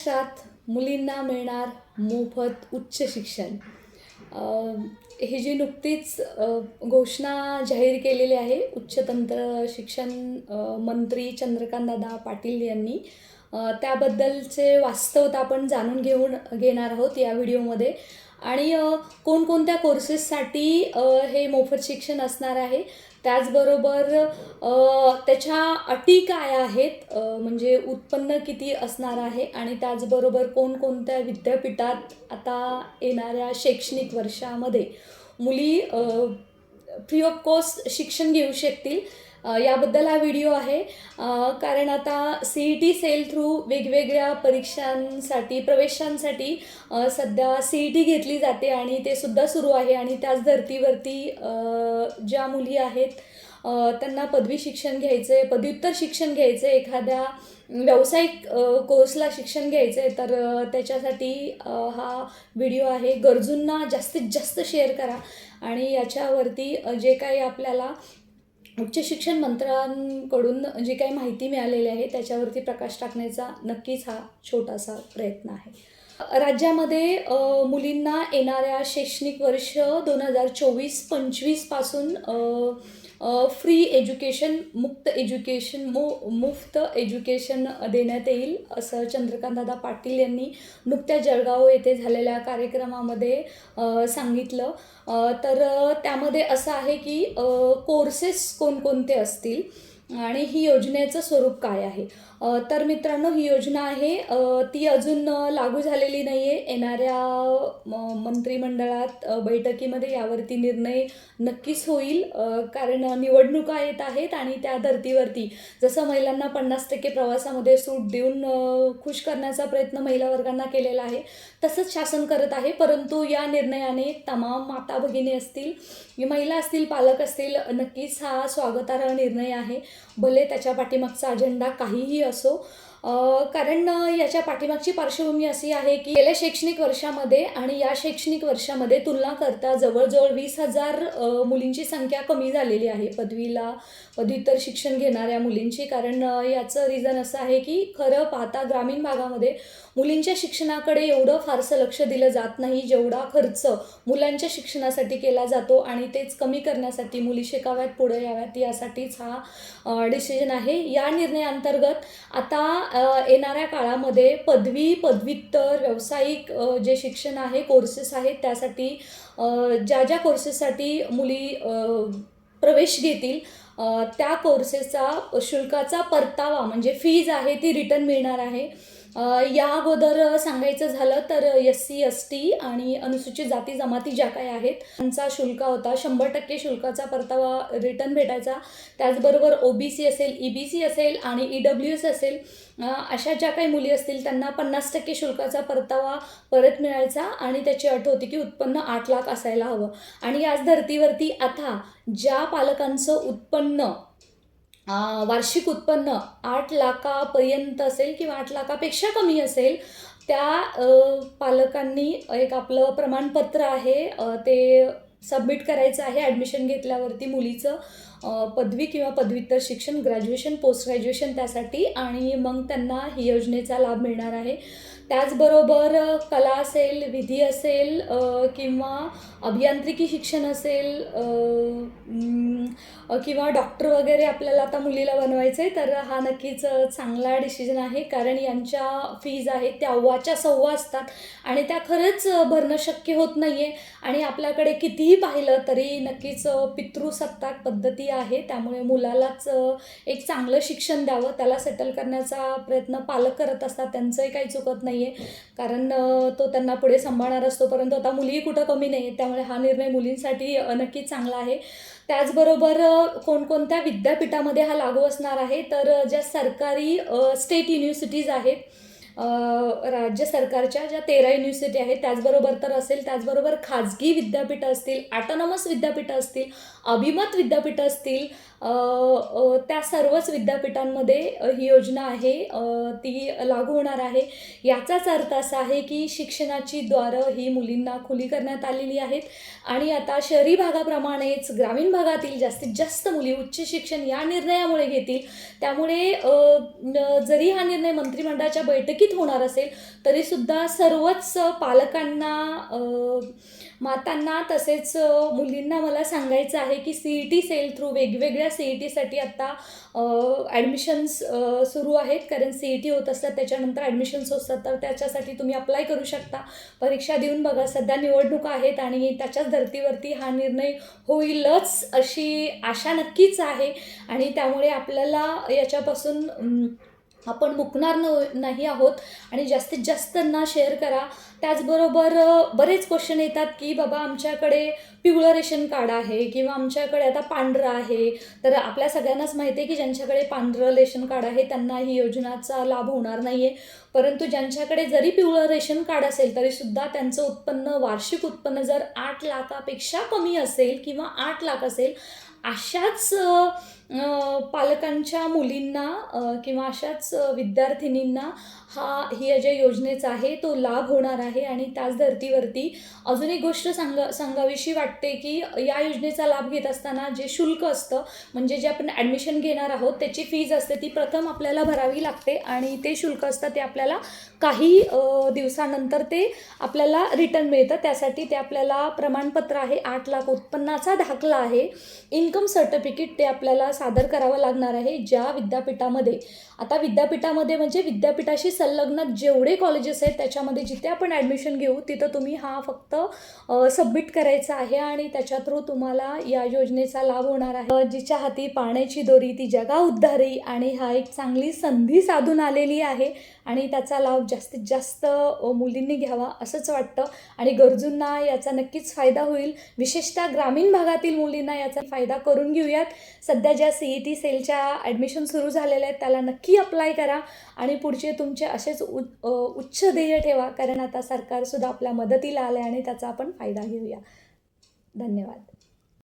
महाराष्ट्रात मुलींना मिळणार मोफत उच्च शिक्षण. हे ही जी नुकतीच घोषणा जाहीर केलेली आहे उच्च तंत्र शिक्षण मंत्री चंद्रकांतदादा पाटील यांनी त्याबद्दलचे वास्तवता आपण जाणून घेऊन घेणार आहोत या व्हिडिओमध्ये. आणि कोणकोणत्या कोर्सेससाठी हे मोफत शिक्षण असणार आहे? त्याचबरोबर त्याच्या अटी काय आहेत? म्हणजे उत्पन्न किती असणार आहे? आणि त्याचबरोबर कोणकोणत्या विद्यापीठात आता येणाऱ्या शैक्षणिक वर्षामध्ये मुली फ्री ऑफ कॉस्ट शिक्षण घेऊ शकतील? याबद्दल हा व्हिडिओ आहे. कारण आता C E T cell through वेगवेगळ्या परीक्षांसाठी प्रवेशांसाठी सध्या सी ई टी घेतली जाते आणि ते सुद्धा सुरू आहे आणि त्याच धर्तीवरती ज्या मुली आहेत त्यांना पदवी शिक्षण घ्यायचं आहे पदव्युत्तर शिक्षण घ्यायचं आहे एखाद्या व्यावसायिक कोर्सला शिक्षण घ्यायचं आहे तर त्याच्यासाठी हा व्हिडिओ आहे. गरजूंना जास्तीत जास्त शेअर करा आणि याच्यावरती जे काही आपल्याला उच्च शिक्षण मंत्र्यांकडून जी काही माहिती मिळालेली आहे त्याच्यावरती प्रकाश टाकण्याचा नक्कीच हा छोटासा प्रयत्न आहे. राज्यामध्ये मुलींना येणाऱ्या शैक्षणिक वर्ष दोन हजार चोवीस पंचवीसपासून फ्री एज्युकेशन मुक्त एज्युकेशन मु मुफ्त एज्युकेशन देण्यात येईल असं चंद्रकांतदादा पाटील यांनी नुकत्याच जळगाव येथे झालेल्या कार्यक्रमामध्ये सांगितलं. तर त्यामध्ये असं आहे की कोर्सेस कोणकोणते असतील आणि ही योजनेचं स्वरूप काय आहे? तर मित्रांनो ही योजना आहे. ती अजून लागू झालेली नाही आहे येणाऱ्या म- मंत्रिमंडळात बैठकीमध्ये यावरती निर्णय नक्कीच होईल. कारण निवडणुका येत आहेत आणि त्या धर्तीवरती जसं महिलांना पन्नास टक्के प्रवासामध्ये सूट देऊन खुश करण्याचा प्रयत्न महिला वर्गांना केलेला आहे तसंच शासन करत आहे. परंतु या निर्णयाने तमाम माता भगिनी असतील महिला असतील पालक असतील नक्कीच हा स्वागतार्ह निर्णय आहे. भले त्याच्या पाठीमागचा अजेंडा काहीही असो कारण याच्या पाठीमागची पार्श्वभूमी अशी आहे की गेल्या शैक्षणिक वर्षामध्ये आणि या शैक्षणिक वर्षामध्ये तुलना करता जवळजवळ वीस हजार मुलींची संख्या कमी झालेली आहे. पदवीला पदव्युत्तर शिक्षण घेणाऱ्या मुलींची. कारण याचं रिझन असं आहे की खरं पाहता ग्रामीण भागामध्ये मुलींच्या शिक्षणाकडे एवढं फारसं लक्ष दिलं जात नाही. जेवढा खर्च मुलांच्या शिक्षणासाठी केला जातो आणि तेच कमी करण्यासाठी मुली शिकाव्यात पुढे याव्यात यासाठीच हा डिसिजन आहे. या निर्णयाअंतर्गत आता येणाऱ्या काळामध्ये पदवी पदव्युत्तर व्यावसायिक जे शिक्षण आहे कोर्सेस आहेत त्यासाठी ज्या ज्या कोर्सेससाठी मुली प्रवेश घेतील त्या कोर्सेसचा शुल्काचा परतावा म्हणजे फीज आहे ती रिटर्न मिळणार आहे. या अगोदर सांगायचं झालं तर एस सी एस टी आणि अनुसूचित जाती जमाती ज्या काही आहेत त्यांचा शुल्क होता. शंभर टक्के शुल्काचा परतावा रिटर्न भेटायचा. त्याचबरोबर ओ बी सी असेल ई बी सी असेल आणि ई डब्ल्यू एस असेल अशा ज्या काही मुली असतील त्यांना पन्नास टक्के शुल्काचा परतावा परत मिळायचा आणि त्याची अट होती की उत्पन्न आठ लाख असायला हवं. आणि याच धर्तीवरती आता ज्या पालकांचं उत्पन्न वार्षिक उत्पन्न आठ लाखापर्यंत असेल किंवा आठ लाखापेक्षा कमी असेल त्या पालकांनी एक आपलं प्रमाणपत्र आहे ते सबमिट करायचं आहे ॲडमिशन घेतल्यावरती मुलीचं. पदवी किंवा पदव्युत्तर शिक्षण ग्रॅज्युएशन पोस्ट ग्रॅज्युएशन त्यासाठी आणि मग त्यांना ही योजनेचा लाभ मिळणार आहे. त्याचबरोबर कला असेल विधी असेल किंवा अभियांत्रिकी शिक्षण असेल किंवा डॉक्टर वगैरे आपल्याला आता मुलीला बनवायचं आहे तर हा नक्कीच चांगला डिसिजन आहे. कारण यांच्या फीज आहेत त्या अव्वाच्या सव्वा असतात आणि त्या खरंच भरणं शक्य होत नाही आहे आणि आपल्याकडे कितीही पाहिलं तरी नक्कीच पितृसत्ताक पद्धती आहे त्यामुळे मुलालाच एक चांगलं शिक्षण द्यावं. त्याला सेटल करण्याचा प्रयत्न पालक करत असतात त्यांचंही काही चुकत नाही आहे कारण तो त्यांना पुढे सांभाळणार असतो परंतु आता मुलीही कुठं कमी नाही आहे त्यामुळे हा निर्णय मुलींसाठी नक्कीच चांगला आहे. त्याचबरोबर कोणकोणत्या विद्यापीठामध्ये हा लागू असणार आहे तर ज्या सरकारी स्टेट युनिव्हर्सिटीज आहेत राज्य सरकारच्या ज्या तेरा युनिव्हर्सिटी आहेत त्याचबरोबर तर असेल त्याचबरोबर खाजगी विद्यापीठं असतील ॲटॉनॉमस विद्यापीठं असतील अभिमत विद्यापीठं असतील त्या सर्वच विद्यापीठांमध्ये ही योजना आहे ती लागू होणार आहे. याचाच अर्थ असा आहे की शिक्षणाची द्वारं ही मुलींना खुली करण्यात आलेली आहेत. आणि आता शहरी भागाप्रमाणेच ग्रामीण भागातील जास्तीत जास्त मुली उच्च शिक्षण या निर्णयामुळे घेतील. त्यामुळे जरी हा निर्णय मंत्रिमंडळाच्या बैठकीत होणार असेल तरीसुद्धा सर्वच पालकांना मातांना तसेच मुलींना मला सांगायचं आहे की C E T cell through वेगवेगळ्या सी ई टीसाठी आत्ता ॲडमिशन्स सुरू आहेत. कारण सी ई टी होत असतात त्याच्यानंतर ॲडमिशन्स असतात तर त्याच्यासाठी तुम्ही अप्लाय करू शकता. परीक्षा देऊन बघा सध्या निवडणुका आहेत आणि त्याच्याच धर्तीवरती हा निर्णय होईलच अशी आशा नक्कीच आहे. आणि त्यामुळे आपल्याला याच्यापासून आपण मुकणार न नाही आहोत आणि जास्तीत जास्तांना शेअर करा. त्याचबरोबर बरेच क्वेश्चन येतात की बाबा आमच्याकडे पिवळं रेशन कार्ड आहे किंवा आमच्याकडे आता पांढरं आहे. तर आपल्या सगळ्यांनाच माहिती आहे की ज्यांच्याकडे पांढरं रेशन कार्ड आहे त्यांना ही योजनाचा लाभ होणार नाही आहे परंतु ज्यांच्याकडे जरी पिवळं रेशन कार्ड असेल तरीसुद्धा त्यांचं उत्पन्न वार्षिक उत्पन्न जर आठ लाखापेक्षा कमी असेल किंवा आठ लाख असेल अशाच पालकांच्या मुलींना किंवा अशाच विद्यार्थिनींना हा ही ज्या योजनेचा आहे तो लाभ होणार आहे आणि त्याच धर्तीवरती अजून एक गोष्ट सांगा सांगावीशी वाटते की या योजनेचा लाभ घेत असताना जे शुल्क असतं म्हणजे जे आपण ॲडमिशन घेणार आहोत त्याची फीज असते ती प्रथम आपल्याला भरावी लागते आणि ते शुल्क असतं ते आपल्याला काही दिवसानंतर ते आपल्याला रिटर्न मिळतं. त्यासाठी ते आपल्याला प्रमाणपत्र आहे आठ लाख उत्पन्नाचा दाखला आहे. इन्कम सर्टिफिकेट ते आपल्याला सादर करावं लागणार आहे ज्या विद्यापीठामध्ये. आता विद्यापीठामध्ये म्हणजे विद्यापीठाशी संलग्न जेवढे कॉलेजेस आहेत त्याच्यामध्ये जिथे आपण ॲडमिशन घेऊ तिथं तुम्ही हा फक्त सबमिट करायचा आहे आणि त्याच्या थ्रू तुम्हाला या योजनेचा लाभ होणार आहे. जिच्या हाती पाण्याची दोरी ती जगा उद्धारी आणि हा एक चांगली संधी साधून आलेली आहे. आणि त्याचा लाभ जास्तीत जास्त मुलींनी घ्यावा असंच वाटतं. आणि गरजूंना याचा नक्कीच फायदा होईल. विशेषतः ग्रामीण भागातील मुलींना याचा फायदा करून घेऊयात. सध्या ज्या सी ई टी सेलच्या ॲडमिशन सुरू झालेल्या आहेत त्याला नक्की अप्लाय करा. आणि पुढचे तुमचे असेच उ उच्च ध्येय ठेवा. कारण आता सरकारसुद्धा आपल्या मदतीला आलं आहे आणि त्याचा आपण फायदा घेऊया. धन्यवाद.